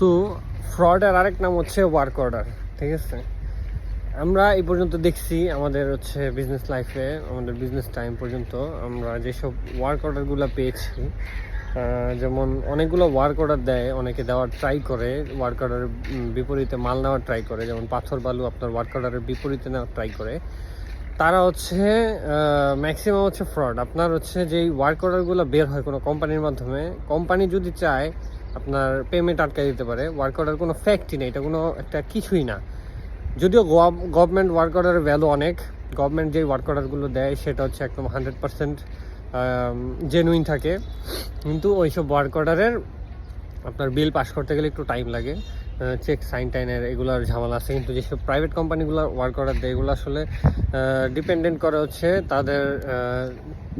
So ফ্রডের আরেক নাম হচ্ছে ওয়ার্ক অর্ডার ঠিক আছে? আমরা এই পর্যন্ত দেখছি আমাদের হচ্ছে বিজনেস লাইফে আমাদের বিজনেস টাইম পর্যন্ত আমরা যেসব ওয়ার্ক অর্ডারগুলো পেয়েছি যেমন অনেকগুলো ওয়ার্ক অর্ডার দেয়, অনেকে দেওয়ার ট্রাই করে ওয়ার্ক অর্ডারের বিপরীতে মাল নেওয়ার ট্রাই করে, যেমন পাথর বালু আপনার ওয়ার্ক অর্ডারের বিপরীতে নেওয়ার ট্রাই করে। তারা হচ্ছে ম্যাক্সিমাম হচ্ছে ফ্রড আপনার হচ্ছে যেই ওয়ার্ক অর্ডারগুলো বের হয় কোনো কোম্পানির মাধ্যমে কোম্পানি যদি চায় আপনার পেমেন্ট আটকে দিতে পারে ওয়ার্ক অর্ডার কোনো ফ্যাক্টই নেই, এটা কোনো একটা কিছুই না। যদিও গভর্নমেন্ট ওয়ার্ক অর্ডারের ভ্যালু অনেক গভর্নমেন্ট যে ওয়ার্ক অর্ডারগুলো দেয়, সেটা হচ্ছে একদম হান্ড্রেড পার্সেন্ট জেনুইন থাকে। কিন্তু ওইসব ওয়ার্ক অর্ডারের আপনার বিল পাস করতে গেলে একটু টাইম লাগে। চেক সাইন টাইনের এগুলোর ঝামেলা আছে। কিন্তু যেসব প্রাইভেট কোম্পানিগুলো ওয়ার্ক অর্ডার দেয় এগুলো আসলে ডিপেন্ডেন্ট করে হচ্ছে তাদের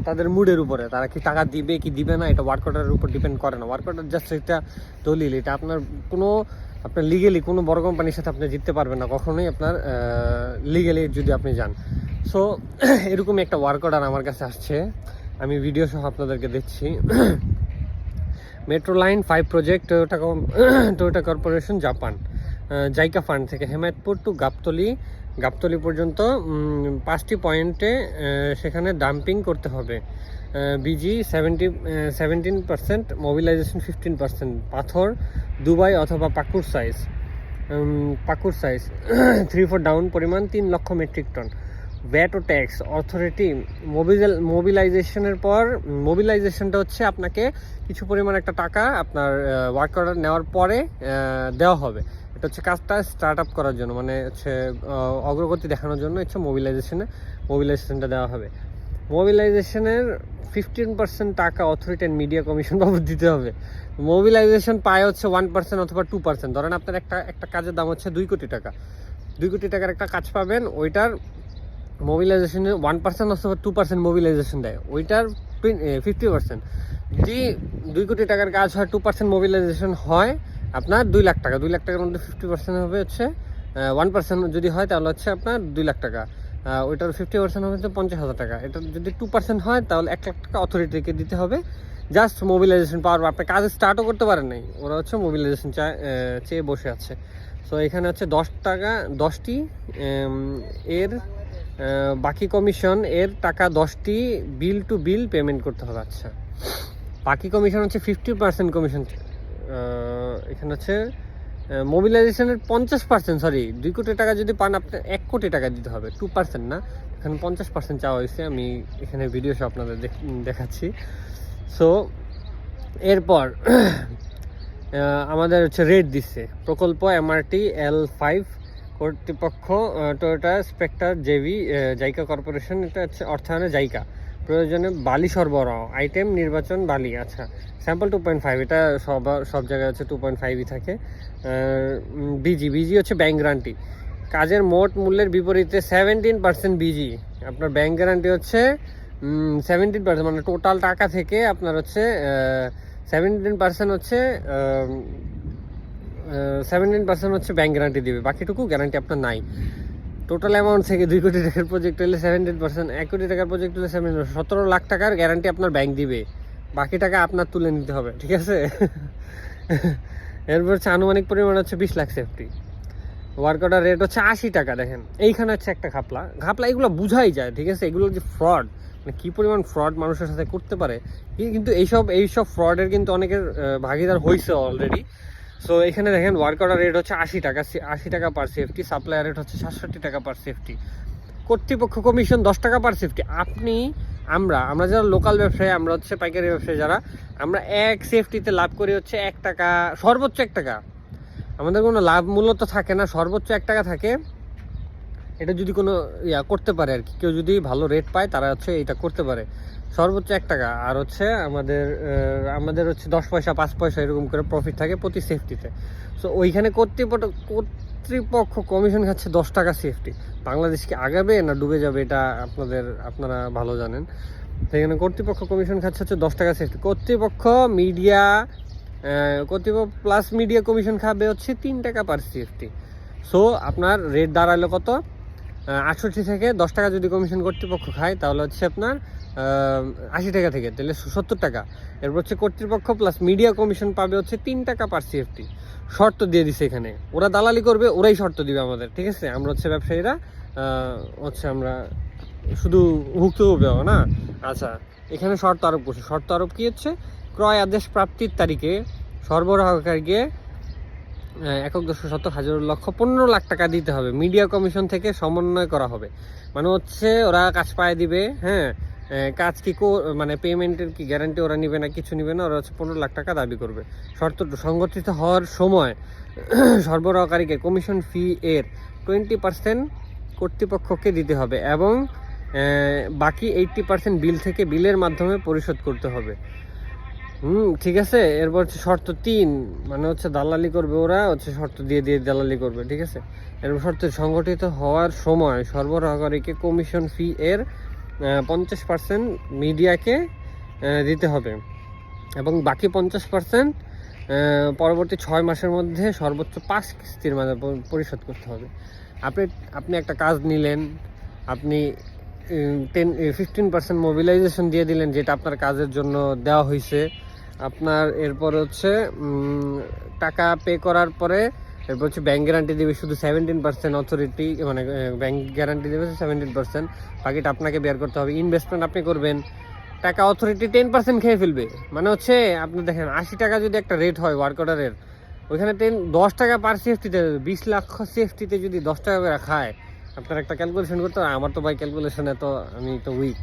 তাদের মুডের উপরে। তারা কি টাকা দিবে কি দিবে না, এটা ওয়ার্ক অর্ডারের উপর ডিপেন্ড করে না। ওয়ার্ক অর্ডার জাস্ট এটা দলিল। এটা আপনার কোনো, আপনার লিগেলি কোনো বড় কোম্পানির সাথে আপনি জিততে পারবেন না। কখনোই আপনার লিগেলি যদি আপনি যান। সো এরকমই একটা ওয়ার্ক অর্ডার আমার কাছে আসছে। আমি ভিডিও সহ আপনাদেরকে দিচ্ছি। Metro line five project Toyota Toyota corporation Japan JICA fund থেকে হেমায়তপুর টু গাবতলি গাবতলি পর্যন্ত পাঁচটি পয়েন্টে সেখানে ডাম্পিং করতে হবে। BG seventy seventeen percent mobilisation fifteen percent পাথর, দুবাই অথবা Pakur size Pakur size three four down পরিমাণ, তিন লক্ষ মেট্রিক টন ভ্যাট ও ট্যাক্স, অথরিটি মোবিলাইল মোবিলাইজেশনের পর, মোবিলাইজেশনটা হচ্ছে আপনাকে কিছু পরিমাণ একটা টাকা আপনার ওয়ার্ক অর্ডার নেওয়ার পরে দেওয়া হবে। এটা হচ্ছে কাজটা স্টার্ট আপ করার জন্য মানে হচ্ছে অগ্রগতি দেখানোর জন্য হচ্ছে মোবিলাইজেশনে মোবিলাইজেশনটা দেওয়া হবে। মোবিলাইজেশনের ফিফটিন পার্সেন্ট টাকা অথরিটি অ্যান্ড মিডিয়া কমিশন বাবদ দিতে হবে। মোবিলাইজেশন পায় হচ্ছে ওয়ান পার্সেন্ট অথবা টু পার্সেন্ট ধরেন আপনার একটা একটা কাজের দাম হচ্ছে দুই কোটি টাকা। দুই কোটি টাকার একটা কাজ পাবেন, ওইটার মোবিলাইজেশনে ওয়ান পার্সেন্ট অথবা টু পার্সেন্ট মোবিলাইজেশন দেয়। ওইটার ফিফটি পার্সেন্ট যদি দুই কোটি টাকার কাজ হয় টু পার্সেন্ট মোবিলাইজেশন হয়, আপনার দুই লাখ টাকা। দুই লাখ টাকার মধ্যে ফিফটি পার্সেন্ট হবে হচ্ছে ওয়ান পার্সেন্ট যদি হয়, তাহলে হচ্ছে আপনার দুই লাখ টাকা। ওইটার ফিফটি পার্সেন্ট হবে হচ্ছে পঞ্চাশ হাজার টাকা। এটা যদি টু পার্সেন্ট হয়, তাহলে এক লাখ টাকা অথরিটিকে দিতে হবে। জাস্ট মোবিলাইজেশন পাওয়ার আপনি কাজ স্টার্টও করতে পারেন নাই। ওরা হচ্ছে মোবিলাইজেশন চায় বসে আছে। সো এখানে হচ্ছে দশ টাকা, দশটি এর বাকি কমিশন এর টাকা দশটি বিল টু বিল পেমেন্ট করতে হবে আচ্ছা। বাকি কমিশন হচ্ছে ফিফটি পার্সেন্ট কমিশন এখানে হচ্ছে মোবিলাইজেশনের পঞ্চাশ পার্সেন্ট সরি দুই কোটি টাকা যদি পান আপনার এক কোটি টাকা দিতে হবে টু পার্সেন্ট না, এখানে পঞ্চাশ পার্সেন্ট চাওয়া হয়েছে, আমি এখানে ভিডিও সহ আপনাদের দেখ- দেখাচ্ছি। সো এরপর আমাদের হচ্ছে রেট দিচ্ছে, প্রকল্প এমআরটি এল ফাইভ কর্তৃপক্ষ Toyota spectre JV JICA corporation এটা হচ্ছে অর্থায়নে জাইকা প্রয়োজনে বালি সরবরাহ আইটেম নির্বাচন বালি আচ্ছা। স্যাম্পল টু পয়েন্ট ফাইভ এটা সব সব জায়গায় হচ্ছে টু পয়েন্ট ফাইভই থাকে। বিজি বিজি হচ্ছে ব্যাংক গ্যারান্টি কাজের মোট মূল্যের বিপরীতে সেভেন্টিন পার্সেন্ট বিজি আপনার ব্যাংক গ্যারান্টি হচ্ছে সেভেন্টিন পার্সেন্ট মানে টোটাল টাকা থেকে আপনার হচ্ছে সেভেন্টিন পার্সেন্ট হচ্ছে সেভেন্টিন পার্সেন্ট হচ্ছে ব্যাংক গ্যারান্টি দেবে, বাকিটুকু গ্যারান্টি আপনার নাই। টোটাল অ্যামাউন্ট থেকে দুই কোটি টাকার প্রজেক্ট হলে সেভেন্টিন পার্সেন্ট এক কোটি টাকার প্রজেক্ট হলে সেভেন সতেরো লাখ টাকার গ্যারান্টি আপনার ব্যাংক দিবে। বাকি টাকা আপনার তুলে নিতে হবে, ঠিক আছে? এরপর হচ্ছে আনুমানিক পরিমাণ হচ্ছে বিশ lakh safety work order rate হচ্ছে আশি টাকা, দেখেন। এইখানে হচ্ছে একটা ঘাপলা। ঘাপলা এগুলো বুঝাই যায়, ঠিক আছে? এগুলো যে ফ্রড মানে কী পরিমাণ ফ্রড মানুষের সাথে করতে পারে? কিন্তু এইসব এইসব ফ্রডের কিন্তু অনেকের ভাগিদার হয়েছে অলরেডি সো এখানে দেখেন ওয়ার্ক অর্ডার রেট হচ্ছে আশি টাকা আশি টাকা পার সেফটি সাপ্লায়ার রেট হচ্ছে সাতষট্টি টাকা পার সেফটি কর্তৃপক্ষ কমিশন দশ টাকা পার সেফটি আপনি, আমরা আমরা যারা লোকাল ব্যবসায়ী, আমরা হচ্ছে পাইকারি ব্যবসায়ী যারা, আমরা এক সেফটিতে লাভ করি হচ্ছে এক টাকা, সর্বোচ্চ এক টাকা। আমাদের কোনো লাভ মূল্য তো থাকে না, সর্বোচ্চ এক টাকা থাকে। এটা যদি কোনো ইয়া করতে পারে আর কি, কেউ যদি ভালো রেট পায়, তারা হচ্ছে এটা করতে পারে। সর্বোচ্চ এক টাকা। আর হচ্ছে আমাদের আমাদের হচ্ছে দশ পয়সা, পাঁচ পয়সা এরকম করে প্রফিট থাকে প্রতি সেফটিতে সো ওইখানে কর্তৃপক্ষ কর্তৃপক্ষ কমিশন খাচ্ছে দশ টাকা সেফটি বাংলাদেশ কি আগাবে না ডুবে যাবে এটা আপনাদের, আপনারা ভালো জানেন। সেখানে কর্তৃপক্ষ কমিশন খাচ্ছে হচ্ছে দশ টাকা সেফটি কর্তৃপক্ষ মিডিয়া কর্তৃপক্ষ প্লাস মিডিয়া কমিশন খাবে হচ্ছে তিন টাকা পার সেফটি সো আপনার রেট দাঁড়াল কত? আটষট্টি থেকে দশ টাকা যদি কমিশন কর্তৃপক্ষ খায়, তাহলে হচ্ছে আপনার আশি টাকা থেকে, তাহলে সত্তর টাকা। এরপর হচ্ছে কর্তৃপক্ষ প্লাস মিডিয়া কমিশন পাবে হচ্ছে তিন টাকা পার সিএফটি শর্ত দিয়ে দিছে এখানে। ওরা দালালি করবে, ওরাই শর্ত দিবে আমাদের, ঠিক আছে? আমরা হচ্ছে ব্যবসায়ীরা হচ্ছে আমরা শুধু ভুক্তভোগী হব না। আচ্ছা এখানে শর্ত আরোপ করছে। শর্ত আরোপ কি হচ্ছে? ক্রয় আদেশ প্রাপ্তির তারিখে সরবরাহকারীকে একক দশ শতক হাজার লক্ষ পনেরো লাখ টাকা দিতে হবে। মিডিয়া কমিশন থেকে সমন্বয় করা হবে। মানে হচ্ছে ওরা কাজ পায় দিবে হ্যাঁ? কাজ কি মানে পেমেন্টের কি গ্যারান্টি ওরা নিবে না, কিছু নিবে না? ওরা হচ্ছে পনেরো লাখ টাকা দাবি করবে। শর্ত সংগঠিত হওয়ার সময় সরবরাহকারীকে কমিশন ফি এর টোয়েন্টি পার্সেন্ট কর্তৃপক্ষকে দিতে হবে এবং বাকি এইটটি পার্সেন্ট বিল থেকে বিলের মাধ্যমে পরিশোধ করতে হবে। হুম, ঠিক আছে? এরপর হচ্ছে শর্ত তিন মানে হচ্ছে দালালি করবে ওরা, হচ্ছে শর্ত দিয়ে দিয়ে দালালি করবে, ঠিক আছে? এরপর শর্ত সংগঠিত হওয়ার সময় সরবরাহকারীকে কমিশন ফি এর পঞ্চাশ পার্সেন্ট মিডিয়াকে দিতে হবে। এবং বাকি পঞ্চাশ পার্সেন্ট পরবর্তী ছয় মাসের মধ্যে সর্বোচ্চ পাঁচ কিস্তির মাঝে পরিশোধ করতে হবে। আপনি আপনি একটা কাজ নিলেন, আপনি টেন ফিফটিন পার্সেন্ট মোবিলাইজেশন দিয়ে দিলেন, যেটা আপনার কাজের জন্য দেওয়া হয়েছে আপনার এরপর হচ্ছে টাকা পে করার পরে এরপর হচ্ছে ব্যাংক গ্যারান্টি দেবে শুধু সেভেন্টিন পার্সেন্ট অথরিটি মানে ব্যাংক গ্যারান্টি দেবে সেভেন্টিন পার্সেন্ট বাকিটা আপনাকে বের করতে হবে। ইনভেস্টমেন্ট আপনি করবেন। টাকা অথরিটি টেন পার্সেন্ট খেয়ে ফেলবে। মানে হচ্ছে, আপনি দেখেন, আশি টাকা যদি একটা রেট হয় ওয়ার্ক অর্ডারের ওইখানে টেন দশ টাকা পার সেফটিতে বিশ লাখ সেফটিতে যদি দশ টাকা করে খায়, আপনার একটা ক্যালকুলেশন করতে আমার তো ভাই ক্যালকুলেশনে তো, আমি তো উইক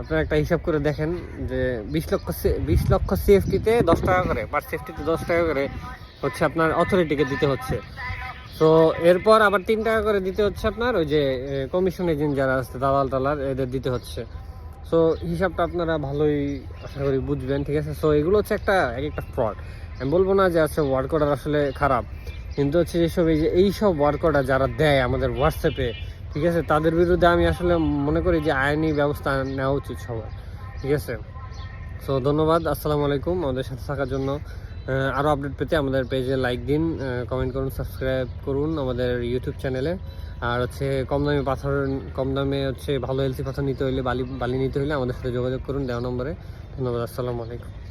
আপনার একটা হিসাব করে দেখেন যে বিশ লক্ষ বিশ লক্ষ সেফটিতে দশ টাকা করে পার সেফটিতে দশ টাকা করে হচ্ছে আপনার অথরিটিকে দিতে হচ্ছে। তো এরপর আবার তিন টাকা করে দিতে হচ্ছে আপনার ওই যে কমিশন এজেন্ট যারা আছে, দালাল টালার এদের দিতে হচ্ছে। সো হিসাবটা আপনারা ভালোই আশা করি বুঝবেন, ঠিক আছে? সো এগুলো হচ্ছে একটা, এক একটা ফ্রড আমি বলব না যে আছে ওয়ার্ক অর্ডার আসলে খারাপ। কিন্তু হচ্ছে যেসব এই যে, এইসব ওয়ার্ক যারা দেয় আমাদের হোয়াটসঅ্যাপে ঠিক আছে? তাদের বিরুদ্ধে আমি আসলে মনে করি যে আইনি ব্যবস্থা নেওয়া উচিত সবার, ঠিক আছে? সো ধন্যবাদ, আসসালামু আলাইকুম। আমাদের সাথে থাকার জন্য আরও আপডেট পেতে আমাদের পেজে লাইক দিন কমেন্ট করুন সাবস্ক্রাইব করুন আমাদের ইউটিউব চ্যানেলে আর হচ্ছে কম দামে পাথর, কম দামে হচ্ছে ভালো হেলথি পাথর নিতে হইলে বালি বালি নিতে হইলে আমাদের সাথে যোগাযোগ করুন দেওয়া নম্বরে। ধন্যবাদ, আসসালামু আলাইকুম।